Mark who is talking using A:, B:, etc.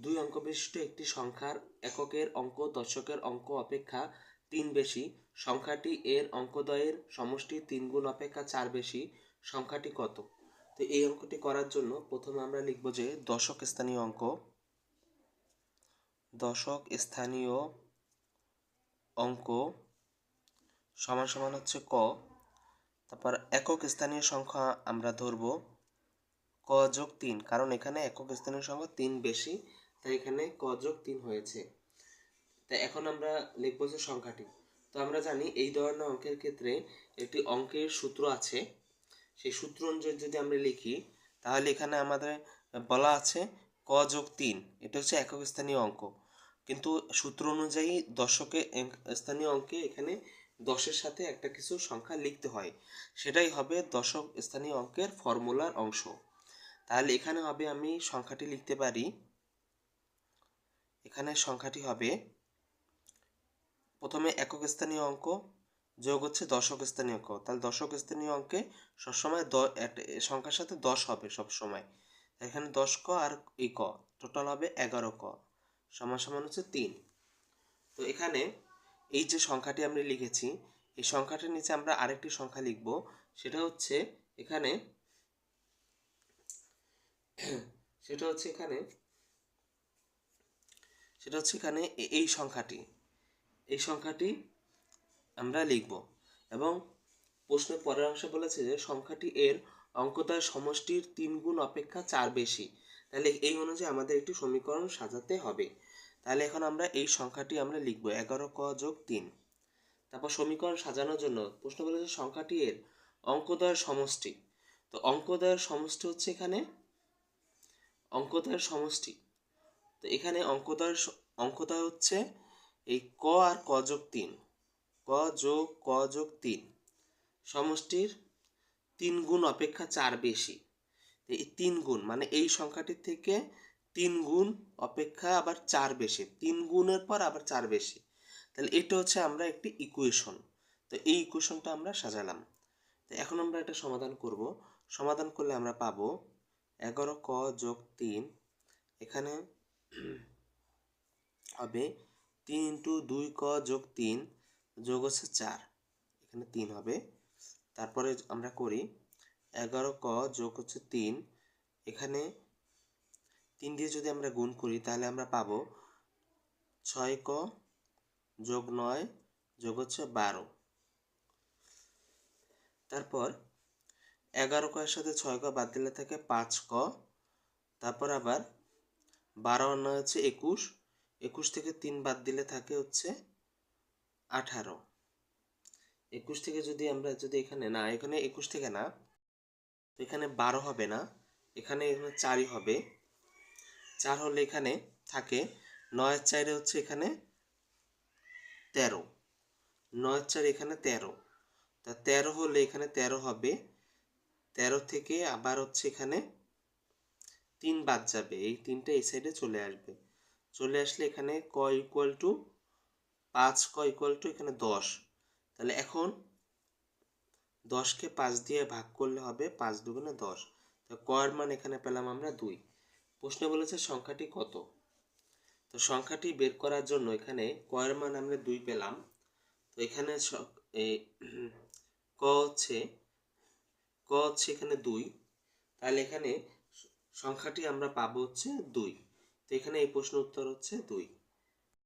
A: দুই অঙ্ক বিশিষ্ট একটি সংখ্যার এককের অঙ্ক, দশকের অঙ্ক অপেক্ষা তিন বেশি। সংখ্যাটি এর অঙ্কদ্বয়ের সমষ্টি তিন গুণ অপেক্ষা চার বেশি। সংখ্যাটি কত? তো এই অঙ্কটি করার জন্য প্রথমে আমরা লিখব যে দশক স্থানীয় অঙ্ক। দশক স্থানীয় অঙ্ক সমান সমান হচ্ছে ক। তারপর একক স্থানীয় সংখ্যা আমরা ধরব। ক যোগ তিন, কারণ এখানে একক স্থানীয় সংখ্যা তিন বেশি। তাই এখানে ক যোগ তিন হয়েছে। তাই এখন আমরা লিখব যে সংখ্যাটি। তো আমরা জানি এই ধরনের অঙ্কের ক্ষেত্রে একটি অঙ্কের সূত্র আছে। সেই সূত্র অনুযায়ী যদি আমরা লিখি, তাহলে এখানে আমাদের বলা আছে ক যোগ তিন। এটা হচ্ছে একক স্থানীয় অঙ্ক। কিন্তু সূত্র অনুযায়ী দশকে স্থানীয় অঙ্কে এখানে দশের সাথে একটা কিছু সংখ্যা লিখতে হয়। সেটাই হবে দশক স্থানীয় অঙ্কের ফর্মুলার অংশ। তাহলে এখানে হবে আমি সংখ্যাটি লিখতে পারি এখানে সংখ্যাটি হবে। প্রথমে একক স্থানীয় অঙ্ক, যোগ হচ্ছে দশক স্থানীয় অঙ্ক। তাহলে দশক স্থানীয় অঙ্কে সবসময় সংখ্যার সাথে দশ হবে সবসময়। এখানে দশ ক আর এই ক টোটাল হবে এগারো ক, সমান সমান হচ্ছে তিন। তো এখানে এই যে সংখ্যাটি আমরা লিখেছি, এই সংখ্যাটির নিচে আমরা আরেকটি সংখ্যা লিখব। সেটা হচ্ছে এখানে, সেটা হচ্ছে এখানে সেটা হচ্ছে এখানে এই সংখ্যাটি। এই সংখ্যাটি আমরা লিখব এবং প্রশ্নের পরের অংশে বলেছে যে সংখ্যাটি এর অঙ্কতার সমষ্টির তিন গুণ অপেক্ষা চার বেশি। তাহলে এই অনুযায়ী আমাদের একটি সমীকরণ সাজাতে হবে। তাহলে এখন আমরা এই সংখ্যাটি আমরা লিখব এগারো ক যোগ তিন। তারপর সমীকরণ সাজানোর জন্য প্রশ্ন বলেছে সংখ্যাটি এর অঙ্কদয়ের সমষ্টি। তো অঙ্কদয়ের সমষ্টি হচ্ছে এখানে? অঙ্কদয়ের সমষ্টি। তো এখানে অঙ্কদয়ের অঙ্কদয় হচ্ছে এই ক আর ক যোগ তিন। ক যোগ ক যোগ তিন। সমষ্টির তিন গুণ অপেক্ষা চার বেশি। এই তিন গুণ মানে এই সংখ্যাটির থেকে তিন গুণ অপেক্ষা আবার চার বেশি। তিন গুণের পর আবার চার বেশি। তাহলে এটা হচ্ছে আমরা একটি ইকুয়েশন তো এই ইকুয়েশনটা আমরা সাজালাম। তো এখন আমরা এটা সমাধান করব। সমাধান করলে আমরা পাবো এগারো ক যোগ তিন। এখানে হবে তিন ইন্টু দুই ক যোগ তিন যোগ হচ্ছে চার। এখানে তিন হবে। তারপরে আমরা করি এগারো ক যোগ হচ্ছে তিন। এখানে তিন দিয়ে যদি আমরা গুণ করি তাহলে আমরা পাবো ছয় ক যোগ নয় যোগ হচ্ছে বারো। তারপর এগারো কয়ের সাথে ছয় ক বাদ দিলে থাকে পাঁচ ক। তারপর আবার বারো নয় হচ্ছে একুশ। একুশ থেকে তিন বাদ দিলে থাকে হচ্ছে আঠারো। একুশ থেকে যদি আমরা যদি এখানে না, এখানে একুশ থেকে না, এখানে বারো হবে না, এখানে এখানে চারই হবে। চার হলে এখানে থাকে, নয়ের চারে হচ্ছে এখানে তেরো। নয়ের চার এখানে তেরো। তা তেরো হলে এখানে তেরো হবে। তেরো থেকে আবার হচ্ছে এখানে তিন বাদ যাবে, এই তিনটা এই সাইডে চলে আসবে। চলে আসলে এখানে ক ইকুয়াল টু পাঁচ, ক ইকুয়াল টু এখানে দশ। তাহলে এখন দশকে পাঁচ দিয়ে ভাগ করলে হবে পাঁচ দুগুণে দশ। তো কয়ের মান এখানে পেলাম আমরা দুই। প্রশ্ন বলেছে সংখ্যাটি কত? তো সংখ্যাটি বের করার জন্য এখানে কয়ের মান আমরা দুই পেলাম। তো এখানে ক হচ্ছে ক হচ্ছে এখানে দুই। তাহলে এখানে সংখ্যাটি আমরা পাবো হচ্ছে দুই। তো এখানে এই প্রশ্ন উত্তর হচ্ছে দুই।